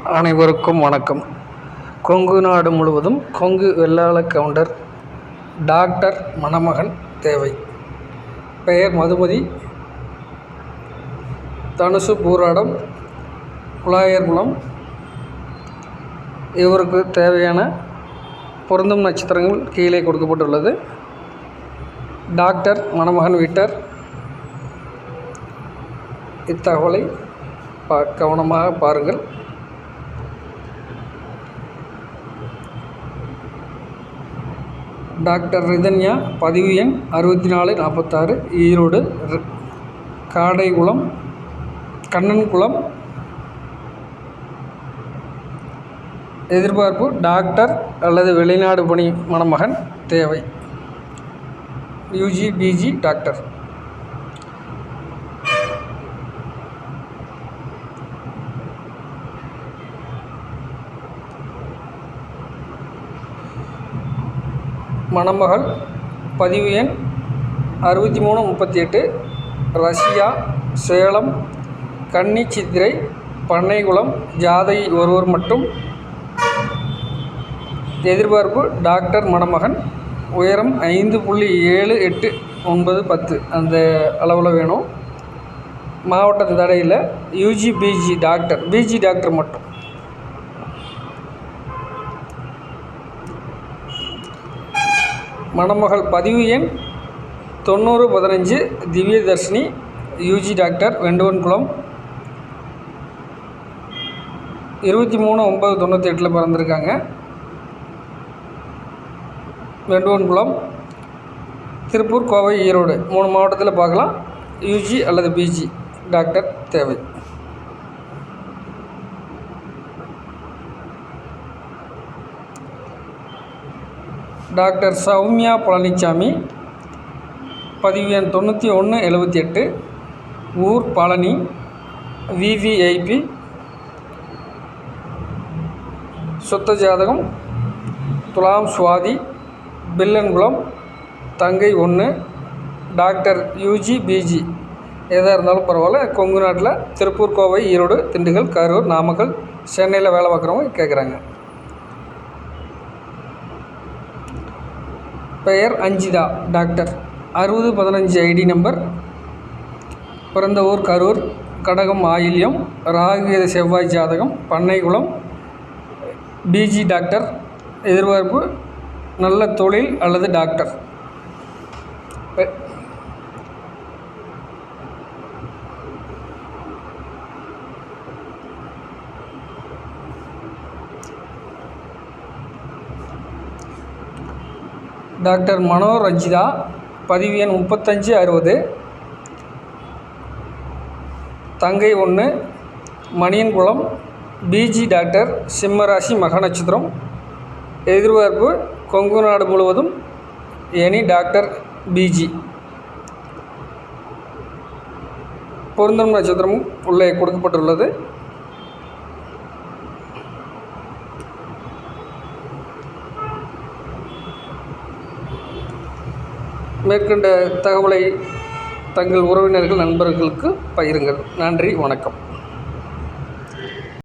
அனைவருக்கும் வணக்கம். கொங்கு நாடு முழுவதும் கொங்கு வெள்ளாள கவுண்டர் டாக்டர் மணமகன் தேவை. பெயர் மதுமதி தனுசு பூராடம் குழாயர்குளம். இவருக்கு தேவையான பொருந்தும் நட்சத்திரங்கள் கீழே கொடுக்கப்பட்டுள்ளது. டாக்டர் மணமகன் வீட்டர். இத்தகவலை பா கவனமாக பாருங்கள். டாக்டர் ரிதன்யா பதிவு எண் அறுபத்தி நாலு நாற்பத்தாறு ஈரோடு ர- காடைக்குளம் கண்ணன்குளம் எதிர்பார்ப்பு டாக்டர் அல்லது வெளிநாடு பணி மணமகன் தேவை. UG PG doctor. மணமகள் பதிவு எண் அறுபத்தி மூணு முப்பத்தி எட்டு ரஷ்யா சேலம் கன்னி சித்திரை பண்ணைக்குளம் ஜாதை ஒருவர் மட்டும். எதிர்பார்ப்பு டாக்டர் மணமகன் உயரம் ஐந்து புள்ளி ஏழு எட்டு ஒன்பது பத்து அந்த அளவில் வேணும். மாவட்டத்து தடையில் UG PG doctor PG doctor மட்டும். மணமகள் பதிவு எண் தொண்ணூறு பதினஞ்சு திவ்யதர்ஷினி யூஜி டாக்டர் வெண்டுவன்குளம் இருபத்தி மூணு ஒம்பது தொண்ணூற்றி எட்டில் பிறந்திருக்காங்க வெண்டுவன்குளம் திருப்பூர் கோவை ஈரோடு மூணு மாவட்டத்தில் பார்க்கலாம். யூஜி அல்லது பிஜி டாக்டர் தேவை. டாக்டர் சௌமியா பழனிசாமி பதிவு எண் தொண்ணூற்றி ஒன்று எழுபத்தி எட்டு ஊர் பழனி விவிஐபி சுத்த ஜாதகம் துலாம் சுவாதி பில்லன்குளம் தங்கை ஒன்று டாக்டர் யூஜி பிஜி. எதாக இருந்தாலும் பரவாயில்ல கொங்கு நாட்டில் திருப்பூர் கோவை ஈரோடு திண்டுக்கல் கரூர் நாமக்கல் சென்னையில் வேலை பார்க்குறவங்க கேட்குறாங்க. பெயர் அஞ்சிதா டாக்டர். அறுபது பதினஞ்சு ஐடி நம்பர். பிறந்த ஊர் கரூர். கடகம் ஆயில்யம் ராகுகேது செவ்வாய் ஜாதகம். பண்ணைக்குளம். PG doctor. எதிர்பார்ப்பு நல்ல தொழில் அல்லது டாக்டர். டாக்டர் மனோ ரஞ்சிதா பதிவு எண் முப்பத்தஞ்சு அறுபது. தங்கை ஒன்று மணியன்குளம் பிஜி டாக்டர் சிம்மராசி மக நட்சத்திரம். எதிர்பார்ப்பு கொங்கு நாடு முழுவதும் எனி டாக்டர் பிஜி பொருந்தும் நட்சத்திரமும் உள்ளே கொடுக்கப்பட்டுள்ளது. மேற்கண்ட தகவலை தங்கள் உறவினர்கள் நண்பர்களுக்கு பகிருங்கள். நன்றி வணக்கம்.